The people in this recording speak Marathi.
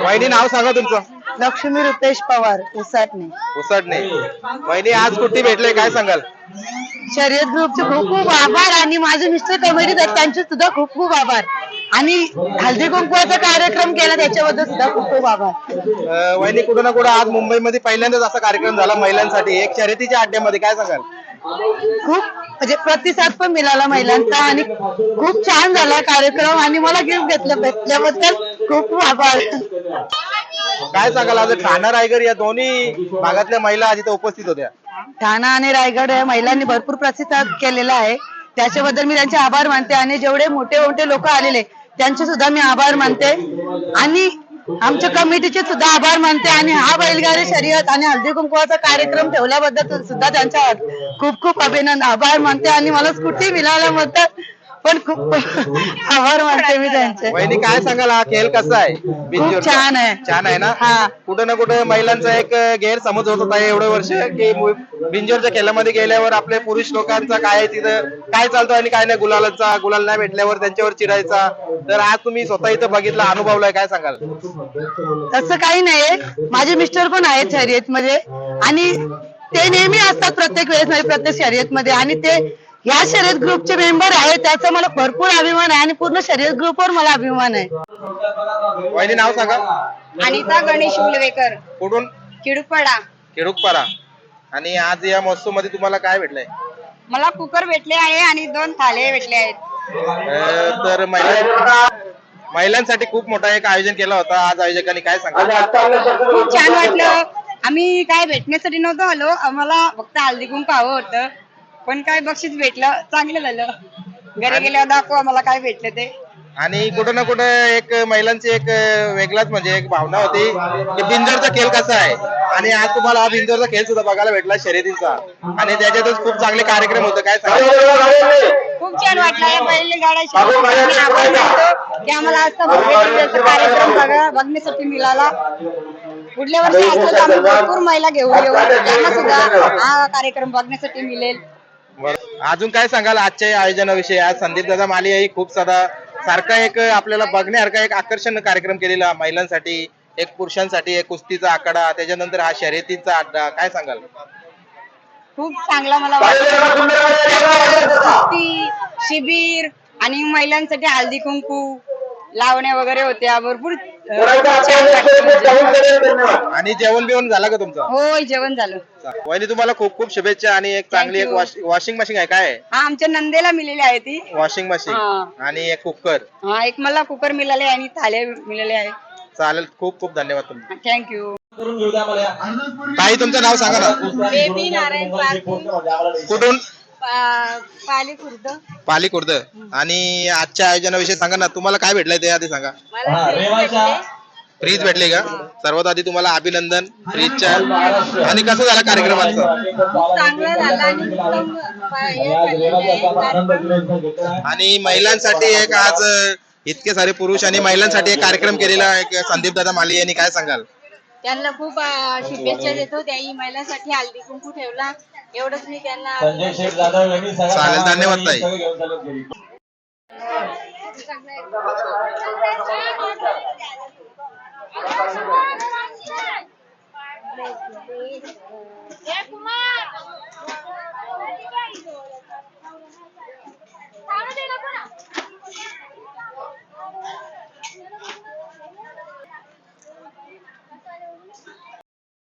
वहिनी नाव सांगा तुमचं. लक्ष्मी रुपेश पवार उसाटणे. उसडणे वहिनी आज कुठे भेटले? काय सांगाल? शर्यत ग्रुपचे खूप खूप आभार आणि माझे मिस्टर कमिटीत आहेत त्यांचे सुद्धा खूप खूप आभार. आणि हळदी कुंकवाचा कार्यक्रम केला त्याच्याबद्दल सुद्धा खूप खूप आभार. अं, वहिनी कुठं ना कुठं आज मुंबईमध्ये पहिल्यांदाच असा कार्यक्रम झाला महिलांसाठी. एक शर्यतीच्या अड्ड्यामध्ये काय सांगाल? खूप म्हणजे प्रतिसाद पण मिळाला महिलांचा आणि खूप छान झाला कार्यक्रम आणि मला गिफ्ट घेतलं भेटल्याबद्दल खूप खूप आभार. काय सांगाल आज ठाणा रायगड या दोन्ही भागातल्या महिला आज इथे उपस्थित होत्या. ठाणा आणि रायगड या महिलांनी भरपूर प्रतिसाद केलेला आहे. त्याच्याबद्दल मी त्यांचे आभार मानते आणि जेवढे मोठे मोठे लोक आलेले त्यांचे सुद्धा मी आभार मानते. आणि आमच्या कमिटीचे सुद्धा आभार मानते आणि हा बैलगाडी शर्यत आणि हळदी कुंकवाचा कार्यक्रम ठेवल्याबद्दल सुद्धा त्यांचा खूप खूप अभिनंदन आभार मानते. आणि मला स्कूटी मिळाल्याबद्दल पण खूप आभार मानते मी त्यांचे. वहिनी काय सांगाल? हा खेळ कसा आहे? बिनजोडचा? छान आहे. छान आहे ना? हा. कुठं ना कुठं महिलांचा एक गैरसमज होत होता एवढे वर्ष की मु- बिनजोडच्या खेळामध्ये गेल्यावर आपले पुरुष लोकांचा काय आहे तिथं? काय चालतो आणि काय नाही? गुलालाचा गुलाल नाही भेटल्यावर त्यांच्यावर चिडायचा तर आज तुम्ही स्वतः इथं बघितला अनुभवलाय काय सांगाल? तसं काही नाहीये. माझे मिस्टर पण आहेत शर्यत मध्ये आणि ते नेहमी असतात प्रत्येक वेळेस म्हणजे प्रत्येक शर्यत मध्ये आणि ते या शर्यत ग्रुपचे मेंबर आहेत त्याचा मला भरपूर अभिमान आहे आणि पूर्ण शर्यत ग्रुपवर मला अभिमान आहे. वहिनी नाव सांगा. अनिता गणेश उलवेकर कुठून? किडूपाडा खेडूकपारा आणि आज या महोत्सवमध्ये तुम्हाला काय भेटलंय? मला कुकर भेटले आहे आणि दोन थाले भेटले आहेत. अं, तर महिला महिलांसाठी खूप मोठा एक आयोजन केला होता. आज आयोजकांनी काय सांगा? खूप छान वाटलं. आम्ही काय भेटण्यासाठी नव्हतो आलो. आम्हाला फक्त हल्दी कुंकू हवं होतं. पण काय बक्षीस भेटलं चांगलं झालं. घरी गेल्यावर दाखवू आम्हाला काय भेटलं ते. आणि कुठं ना कुठं एक महिलांची एक वेगळाच म्हणजे एक भावना होती की बिंजरचा खेळ कसा आहे? आणि आज तुम्हाला हा बिंजरचा खेळ सुद्धा बघायला भेटला शर्यतीचा. आणि त्याच्यातच खूप चांगले कार्यक्रम होते काय सांगा खूप छान वाटलं या बैलगाडा शर्यतीसाठी आभार मानतो की आम्हाला आज कार्यक्रम बघा बघण्यासाठी मिळाला. पुढल्या वर्षी असं आम्ही भरपूर महिला घेऊन येऊ. त्यांना सुद्धा हा कार्यक्रम बघण्यासाठी मिळेल. अजून काय सांगाल आजच्या या आयोजनाविषयी? आज संदीप दादा माली ही खूप साधा सारखा एक आपल्याला बघण्यासारखा एक आकर्षण कार्यक्रम केलेला महिलांसाठी एक पुरुषांसाठी एक कुस्तीचा आकडा त्याच्यानंतर हा शर्यतीचा अड्डा काय सांगाल? खूप चांगला मला कुस्ती, शिबिर आणि महिलांसाठी हळदी कुंकू लावण्या वगैरे होत्या. भरपूर आणि जेवण बिवण झालं का तुमचं? होय जेवण झालं. वहिनी तुम्हाला खूप खूप शुभेच्छा आणि एक चांगली एक. वॉशिंग मशीन आहे. काय हा आमच्या नंदेला मिळाली आहे ती. वॉशिंग मशीन हा. आणि एक कुकर हा एक मला कुकर मिळाले आणि थाल्या मिळाले आहे. चालेल खूप खूप धन्यवाद तुम्ही. थँक्यू ताई तुमचं नाव सांगा ना. बेबी नारायण कुठून? पाली खुर्द. पाली खुर्द. आणि आजच्या आयोजनाविषयी सांगा ना तुम्हाला काय भेटलंय ते आधी सांगा. मला फ्रीज भेटले. का? सर्वात आधी तुम्हाला अभिनंदन फ्रीजच्या आणि कसं झालं कार्यक्रमाचं? खूप चांगलं झालं आणि उत्तम हे झालेलं आहे. कार्यक्रम. आणि महिलांसाठी एक आज अं, इतके सारे पुरुष आणि महिलांसाठी एक कार्यक्रम केलेला एक संदीप दादा माली यांनी काय सांगाल? त्यांना खूप अं, शुभेच्छा देतो. त्याही महिलांसाठी हल्दी कुंकू ठेवला. एवढंच मी त्यांना संजय चालेल, धन्यवाद ताई. सगळं घेऊन चालत गेली.